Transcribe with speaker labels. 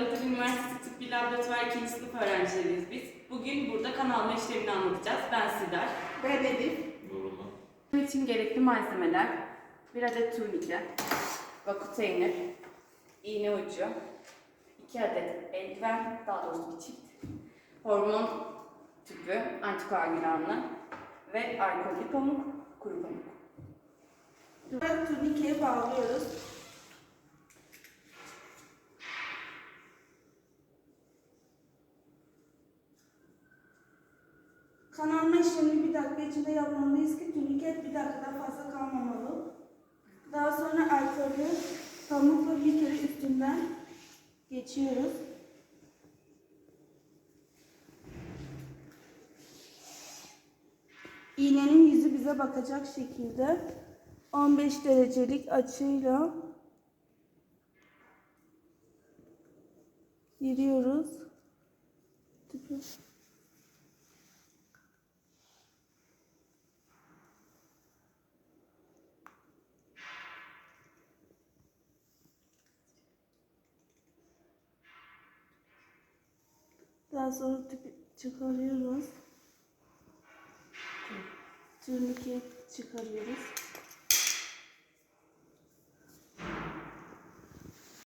Speaker 1: Iğdır Üniversitesi Tıbbi Laboratuvar 2. sınıf öğrencileriyiz biz. Bugün burada kan alma işlemini anlatacağız. Ben Sidar.
Speaker 2: Ben Elif.
Speaker 3: Nurullah.
Speaker 1: Bunun için gerekli malzemeler bir adet turnike, vakuteyner, iğne ucu, iki adet eldiven, daha doğrusu bir çift, hormon tüpü, antikoagülanlı ve alkollü pamuk, kuru pamuk.
Speaker 2: Turnikeyi bağlıyoruz. Kan alma işlemini bir dakika içinde yapmalıyız ki turnike bir dakikadan fazla kalmamalı. Daha sonra alkolü pamukla bir kere üstünden geçiyoruz. İğnenin yüzü bize bakacak şekilde 15 derecelik açıyla giriyoruz. Tüpü. Daha sonra tüpü çıkarıyoruz. Turnikeyi çıkarıyoruz.